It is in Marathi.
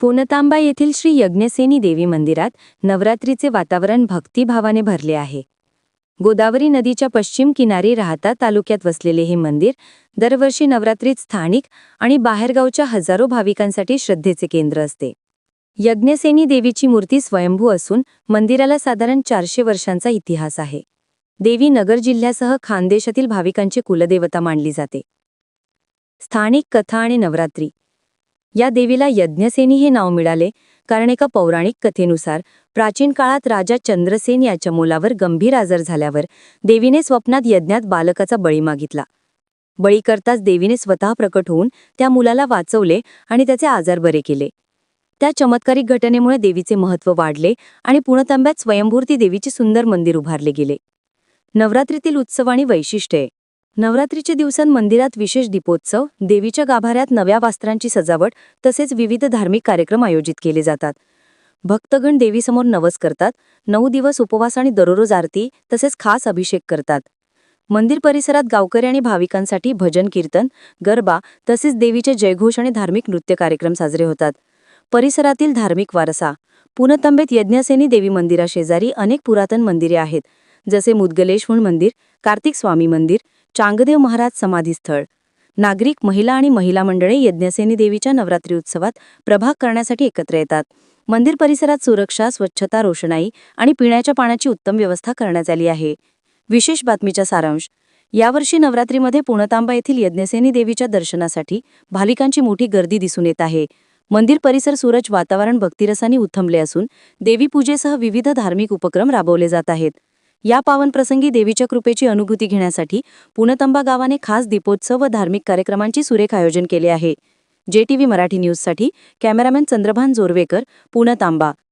पूनतांबा येथील श्री यज्ञसेनी देवी मंदिरात नवरात्रीचे वातावरण भक्तिभावाने भरले आहे. गोदावरी नदीच्या पश्चिम किनारी राहता तालुक्यात वसलेले हे मंदिर दरवर्षी नवरात्रीत स्थानिक आणि बाहेरगावच्या हजारो भाविकांसाठी श्रद्धेचे केंद्र असते. यज्ञसेनी देवीची मूर्ती स्वयंभू असून मंदिराला साधारण चारशे वर्षांचा इतिहास आहे. देवी नगर जिल्ह्यासह खानदेशातील भाविकांची कुलदेवता मानली जाते. स्थानिक कथा आणि नवरात्री या देवीला यज्ञसेनी हे नाव मिळाले कारण एका पौराणिक कथेनुसार प्राचीन काळात राजा चंद्रसेन याच्या मुलावर गंभीर आजार झाल्यावर देवीने स्वप्नात यज्ञात बालकाचा बळी मागितला. बळी करताच देवीने स्वतः प्रकट होऊन त्या मुलाला वाचवले आणि त्याचे आजार बरे केले. त्या चमत्कारिक घटनेमुळे देवीचे महत्त्व वाढले आणि पुणतांब्यात स्वयंभूर्ती देवीचे सुंदर मंदिर उभारले गेले. नवरात्रीतील उत्सव आणि वैशिष्ट्ये. नवरात्रीच्या दिवसांत मंदिरात विशेष दीपोत्सव देवीच्या गाभाऱ्यात नव्या वस्त्रांची सजावट तसेच विविध धार्मिक कार्यक्रम आयोजित केले जातात. भक्तगण देवीसमोर नवस करतात नऊ दिवस उपवास आणि दररोज आरती तसेच खास अभिषेक करतात. मंदिर परिसरात गावकरी आणि भाविकांसाठी भजन कीर्तन गरबा तसेच देवीचे जयघोष आणि धार्मिक नृत्य कार्यक्रम साजरे होतात. परिसरातील धार्मिक वारसा पुनतंबेत यज्ञसेनी देवी मंदिराशेजारी अनेक पुरातन मंदिरे आहेत जसे मुदगलेश्वर मंदिर कार्तिक स्वामी मंदिर चांगदेव महाराज समाधीस्थळ. नागरिक महिला आणि महिला मंडळे यज्ञसेनी देवीच्या नवरात्री उत्सवात प्रभाग करण्यासाठी एकत्र येतात. मंदिर परिसरात सुरक्षा स्वच्छता रोषणाई आणि पिण्याच्या पाण्याची उत्तम व्यवस्था करण्यात आली आहे. विशेष बातमीचा सारांश. यावर्षी नवरात्रीमध्ये पुणतांबा येथील यज्ञसेनी देवीच्या दर्शनासाठी भाविकांची मोठी गर्दी दिसून येत आहे. मंदिर परिसर सूरज वातावरण भक्तिरसाने उथंबले असून देवीपूजेसह विविध धार्मिक उपक्रम राबवले जात आहेत. या पावन प्रसंगी देवीच्या कृपेची अनुभूती घेण्यासाठी पुणतंबा गावाने खास दीपोत्सव व धार्मिक कार्यक्रमांची सुरेख आयोजन केले आहे. जेटीव्ही मराठी न्यूजसाठी कॅमेरामॅन चंद्रभान जोरवेकर पुणतांबा